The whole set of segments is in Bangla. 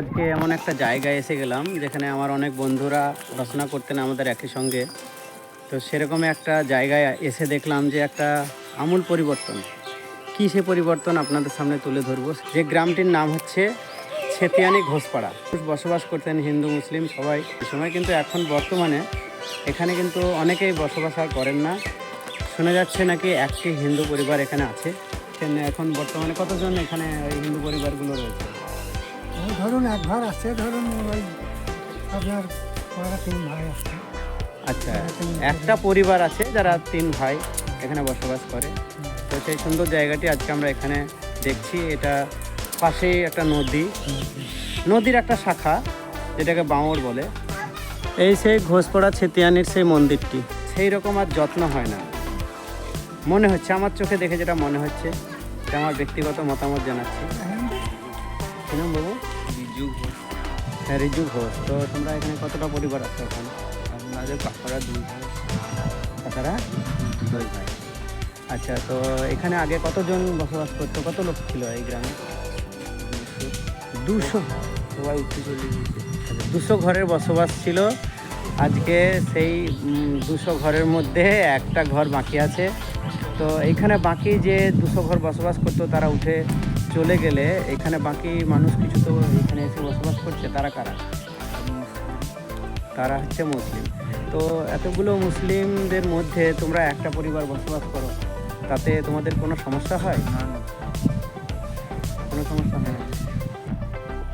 আজকে এমন একটা জায়গায় এসে গেলাম যেখানে আমার অনেক বন্ধুরা পড়াশোনা করতেন আমাদের একই সঙ্গে। তো সেরকম একটা জায়গায় এসে দেখলাম যে একটা আমূল পরিবর্তন। কী সে পরিবর্তন আপনাদের সামনে তুলে ধরবো? যে গ্রামটির নাম হচ্ছে ছেতিয়ানি ঘোষপাড়া। বসবাস করতেন হিন্দু, মুসলিম সবাই। এই সময় কিন্তু এখন বর্তমানে এখানে কিন্তু অনেকেই বসবাস আর করেন না। শোনা যাচ্ছে নাকি একটি হিন্দু পরিবার এখানে আছে। এখন বর্তমানে কতজন এখানে হিন্দু পরিবারগুলো রয়েছে? ধরুন এক ঘর আছে ধরুন ওই আপনার ওরা তিন ভাই আছে। আচ্ছা একটা পরিবার আছে যারা তিন ভাই এখানে বসবাস করে। তো সেই সুন্দর জায়গাটি আজকে আমরা এখানে দেখছি। এটা পাশেই একটা নদী। নদীর একটা শাখা যেটাকে বাঁওড় বলে। এই সেই ঘোষপড়া ছেতিয়ানির সেই মন্দিরটি। সেই রকম আর যত্ন হয় না। মনে হচ্ছে আমার চোখে দেখে যেটা মনে হচ্ছে এটা আমার ব্যক্তিগত মতামত জানাচ্ছি। কি বাবু? ঘোষ হ্যাঁ রিজু ঘোষ তো তোমরা এখানে কতটা পরিবার আছে ওখানে আপনাদের কাকারা দুই ভাই। তাছাড়া দুই ভাই। আচ্ছা তো এখানে আগে কতজন বসবাস করতো? কত লোক ছিল এই গ্রামে? দুশো। সবাই উঠে চলে দুশো ঘরের বসবাস ছিল। আজকে সেই দুশো ঘরের মধ্যে একটা ঘর বাকি আছে। তো এইখানে বাকি যে দুশো ঘর বসবাস করতো তারা উঠে চলে গেলে এখানে বাকি মানুষ কিছু তো এখানে এসে বসবাস করছে তারা কারা? তারা হচ্ছে মুসলিম। তো এতগুলো মুসলিমদের মধ্যে তোমরা একটা পরিবার বসবাস করো তাতে তোমাদের কোনো সমস্যা হয়? কোনো সমস্যা হয়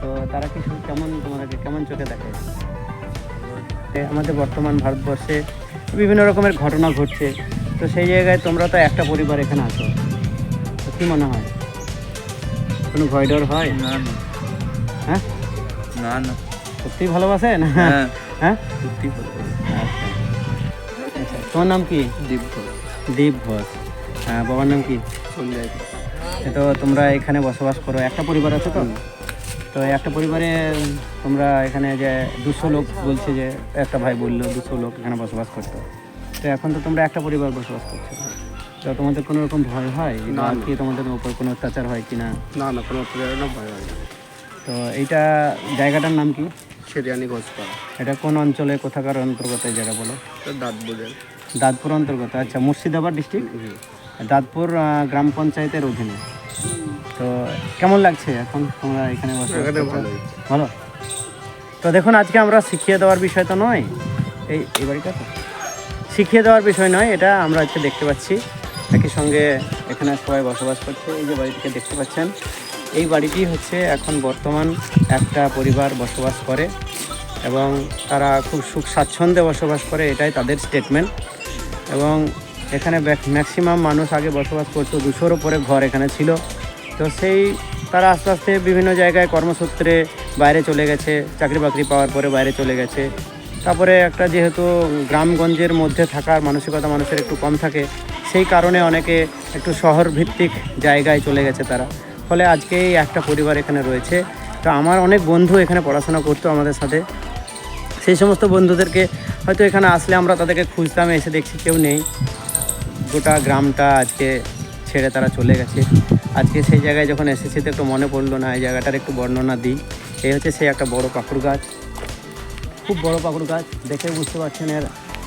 তো তারা কি কেমন তোমাদেরকে কেমন চোখে দেখে? আমাদের বর্তমান ভারতবর্ষে বিভিন্ন রকমের ঘটনা ঘটছে। তো সেই জায়গায় তোমরা তো একটা পরিবার এখানে আছো। তো কী মনে হয়? কোনো ভয় ডর হয়? না না। হ্যাঁ? না না। সত্যিই ভালোবাসেন? হ্যাঁ। হ্যাঁ? সত্যি আচ্ছা তোমার নাম কি? দীপ ঘোষ। দীপ ঘোষ। হ্যাঁ বাবার নাম কি? এ তো তোমরা এখানে বসবাস করো। একটা পরিবার আছে তো? তো একটা পরিবারে তোমরা এখানে যে দুশো লোক বলছে যে একটা ভাই বলল দুশো লোক এখানে বসবাস করতো। তো এখন তো তোমরা একটা পরিবার বসবাস করছ। তো তোমাদের কোনো রকম ভয় হয়? না, কি তোমাদের উপর কোনো অত্যাচার হয় কি না না না কোনো প্রেরণা ভয় হয় না। তো এইটা জায়গাটার নাম কি? সেরিয়ানি ঘোষ পাড়া এটা কোন অঞ্চলে কোথাকার অন্তর্গত এই জায়গা বলো? তো দাঁত দাঁতপুর অন্তর্গত আচ্ছা মুর্শিদাবাদ ডিস্ট্রিক্ট? দাঁতপুর গ্রাম পঞ্চায়েতের অধীনে। তো কেমন লাগছে এখন তোমরা এখানে ভালো? তো দেখুন আজকে আমরা শিখিয়ে দেওয়ার বিষয় তো নয়। এই এই বাড়িটা তো? শিখিয়ে দেওয়ার বিষয় নয় এটা আমরা আজকে দেখতে পাচ্ছি। একই সঙ্গে এখানে সবাই বসবাস করছে। এই যে বাড়িটিকে দেখতে পাচ্ছেন, এই বাড়িটি হচ্ছে এখন বর্তমান একটা পরিবার বসবাস করে এবং তারা খুব সুখ স্বাচ্ছন্দ্যে বসবাস করে, এটাই তাদের স্টেটমেন্ট এবং এখানে ম্যাক্সিমাম মানুষ আগে বসবাস করতো দুশোর ওপরে ঘর এখানে ছিল। তো সেই তারা আস্তে আস্তে বিভিন্ন জায়গায় কর্মসূত্রে বাইরে চলে গেছে চাকরি বাকরি পাওয়ার পরে বাইরে চলে গেছে। তারপরে একটা যেহেতু গ্রামগঞ্জের মধ্যে থাকার মানসিকতা মানুষের একটু কম থাকে সেই কারণে অনেকে একটু শহর ভিত্তিক জায়গায় চলে গেছে তারা। ফলে আজকে একটা পরিবার এখানে রয়েছে। তো আমার অনেক বন্ধু এখানে পড়াশোনা করতো আমাদের সাথে। সেই সমস্ত বন্ধুদেরকে হয়তো এখানে আসলে আমরা তাদেরকে খুঁজতাম, এসে দেখছি কেউ নেই। গোটা গ্রামটা আজকে ছেড়ে তারা চলে গেছে। আজকে সেই জায়গায় যখন এসেছি তো একটু মনে পড়ল না, এই জায়গাটার একটু বর্ণনা দিই। এই হচ্ছে সেই একটা বড় পাকুড় গাছ। খুব বড় পাকুড় গাছ, দেখে বুঝতে পারছেন এর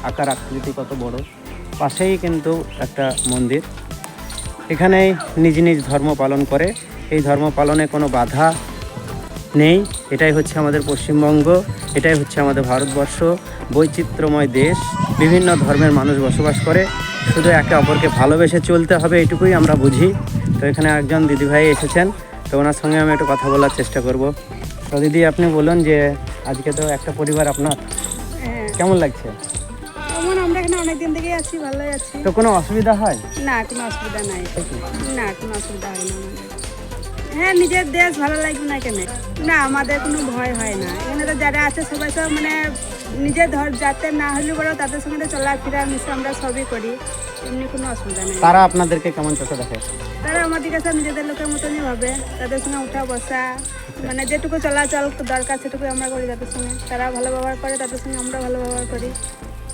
আকার আকৃতি কত বড়। পাশেই কিন্তু একটা মন্দির। এখানেই নিজ নিজ ধর্ম পালন করে। এই ধর্ম পালনে কোনো বাধা নেই। এটাই হচ্ছে আমাদের পশ্চিমবঙ্গ। এটাই হচ্ছে আমাদের ভারতবর্ষ। বৈচিত্র্যময় দেশ। বিভিন্ন ধর্মের মানুষ বসবাস করে। শুধু একে অপরকে ভালোবেসে চলতে হবে এটুকুই আমরা বুঝি। তো এখানে একজন দিদিভাই এসেছেন। তো ওনার সঙ্গে আমি একটু কথা বলার চেষ্টা করব। তো দিদি আপনি বলুন যে আজকে তো একটা পরিবার আপনার। হ্যাঁ। কেমন লাগছে? এখানে থেকেই আছি ভালোই আছি। তো কোনো অসুবিধা হয়? না কোনো অসুবিধা নাই। না কোনো অসুবিধা হয় না। হ্যাঁ নিজের দেশ ভালো লাগবে না কেন? না আমাদের কোনো ভয় হয় না। এখানে তো যারা আছে সবাই সব মানে নিজের ধর যাতে না হলেও বড় তাদের সঙ্গে তো চলাফেরা মিশে আমরা সবই করি। এমনি কোনো অসুবিধা নেই। তারা আপনাদেরকে কেমন চোখে দেখে? তারা আমাদেরকে সব নিজেদের লোকের মতনই ভাবে। তাদের সঙ্গে উঠা বসা মানে যেটুকু চলাচল দরকার সেটুকু আমরা করি তাদের সঙ্গে। তারা ভালো ব্যবহার করে তাদের সঙ্গে আমরা ভালো ব্যবহার করি।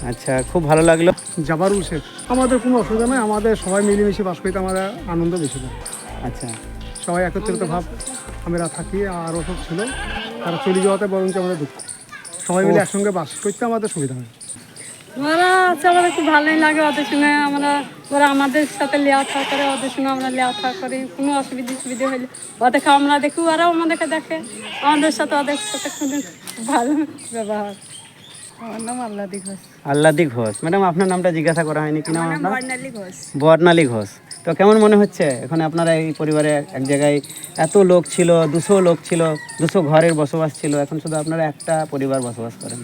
আচ্ছা খুব ভালো লাগল। জাবারুল শেখ। আমাদের কোনো অসুবিধা নয় আমাদের সবাই মিলেমিশে বাস করতে আমাদের আনন্দ বেশি পাই আচ্ছা। সবাই একত্রিত ভাব আমরা থাকি আর সব ছিল তারা চলে যাওয়াতে বরঞ্চ আমাদের দুঃখ। সবাই মিলে একসঙ্গে বাস করতে আমাদের সুবিধা হয়। ওরা আছে আমাদের খুব ভালোই লাগে ওদের সঙ্গে আমরা ওরা আমাদের সাথে লেওয়া থাকা করে ওদের সঙ্গে আমরা করি কোনো অসুবিধা সুবিধা হলে ওদেরকে আমরা দেখি ওরাও আমাদেরকে দেখে আমাদের সাথে ওদের সাথে খুব ভালো ব্যবহার। আমার নাম আল্লাদি ঘোষ। আল্লাদি ঘোষ। ম্যাডাম আপনার নামটা জিজ্ঞাসা করা হয়নি কি নাম আপনার? বর্ণালী ঘোষ। বর্ণালী ঘোষ। তো কেমন মনে হচ্ছে? এখন আপনারা এই পরিবারে এক জায়গায় এত লোক ছিল দুশো লোক ছিল দুশো ঘরের বসবাস ছিল এখন শুধু আপনারা একটা পরিবার বসবাস করেন।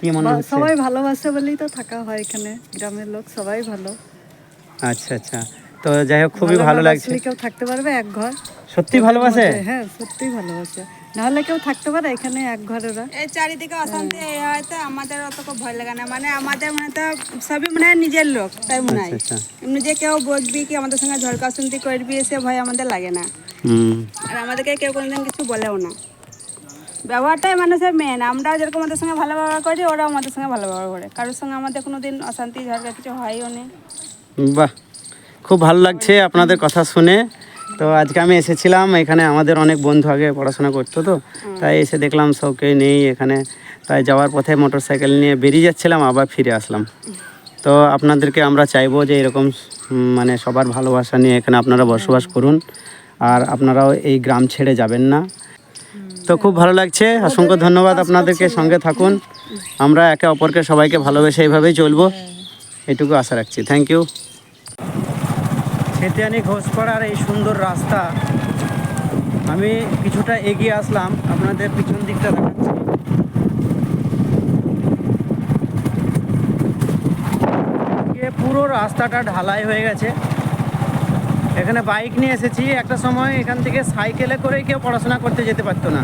কি মনে হচ্ছে? সবাই ভালোবাসে বলেই তো থাকা হয় এখানে। গ্রামের লোক সবাই ভালো। আচ্ছা আচ্ছা। তো যাই হোক খুবই ভালো লাগছে। কেউ থাকতে পারবে এক ঘর। সত্যি ভালোবাসে? হ্যাঁ সত্যিই ভালোবাসে। নাহলে কেউ থাকতে পারে এখানে এক ঘরেরা এই চারিদিকে অশান্তি এই হয়তো আমাদের অত ভয় লাগে না। মানে আমাদের মানে তো সবই মানে নিজের লোক তাই মনে হয়। আচ্ছা এমনি যে কেউ বকবি কি আমাদের সঙ্গে ঝড়কা অশান্তি করবি সে ভয় আমাদের লাগে না। আর আমাদেরকে কেউ কোনোদিন কিছু বলেও না। ব্যবহারটাই মানুষের মেন আমরাও যেরকম আমাদের সঙ্গে ভালো ব্যবহার করি ওরাও আমাদের সঙ্গে ভালো ব্যবহার করে। কারোর সঙ্গে আমাদের কোনো দিন অশান্তি ঝগড়া কিছু হয়ও নেই বাহ খুব ভালো লাগছে আপনাদের কথা শুনে। তো আজকে আমি এসেছিলাম এখানে আমাদের অনেক বন্ধু আগে পড়াশোনা করতো তো তাই এসে দেখলাম সবকে নেই এখানে। তাই যাওয়ার পথে মোটর সাইকেল নিয়ে বেরিয়ে যাচ্ছিলাম আবার ফিরে আসলাম। তো আপনাদেরকে আমরা চাইব যে এরকম মানে সবার ভালোবাসা নিয়ে এখানে আপনারা বসবাস করুন আর আপনারাও এই গ্রাম ছেড়ে যাবেন না। তো খুব ভালো লাগছে অসংখ্য ধন্যবাদ আপনাদেরকে সঙ্গে থাকুন। আমরা একে অপরকে সবাইকে ভালোবেসে এইভাবেই চলবো। এটুকু আশা রাখছি। থ্যাংক ইউ খেতিয়ানি ঘোষপাড়ার এই সুন্দর রাস্তা, আমি কিছুটা এগিয়ে আসলাম, আপনাদের পিছন দিকটা দেখাচ্ছি। পুরো রাস্তাটা ঢালাই হয়ে গেছে। এখানে বাইক নিয়ে এসেছি, একটা সময় এখান থেকে সাইকেলে করে কেউ পড়াশোনা করতে যেতে পারতো না।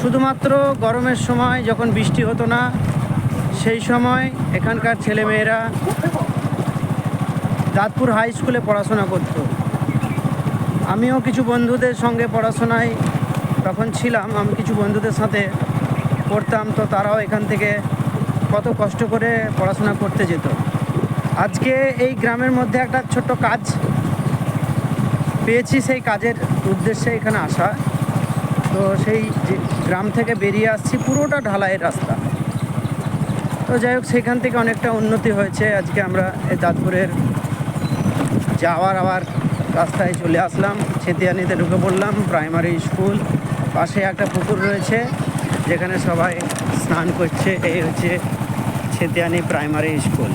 শুধুমাত্র গরমের সময় যখন বৃষ্টি হতো না, সেই সময় এখানকার ছেলেমেয়েরা দাঁতপুর হাই স্কুলে পড়াশোনা করতো। আমিও কিছু বন্ধুদের সঙ্গে পড়াশোনায় তখন ছিলাম, আমি কিছু বন্ধুদের সাথে পড়তাম, তো তারাও এখান থেকে কত কষ্ট করে পড়াশোনা করতে যেত। আজকে এই গ্রামের মধ্যে একটা ছোট্ট কাজ পেয়েছি, সেই কাজের উদ্দেশ্যে এখানে আসা। তো সেই গ্রাম থেকে বেরিয়ে আসছি, পুরোটা ঢালাইয়ের রাস্তা। তো যাই হোক, সেখান থেকে অনেকটা উন্নতি হয়েছে। আজকে আমরা এই দাঁতপুরের যাওয়ার আবার রাস্তায় চলে আসলাম, ছেতিয়ানিতে ঢুকে পড়লাম প্রাইমারি স্কুল পাশে একটা পুকুর রয়েছে, যেখানে সবাই স্নান করছে, এই হচ্ছে ছেতিয়ানি প্রাইমারি স্কুল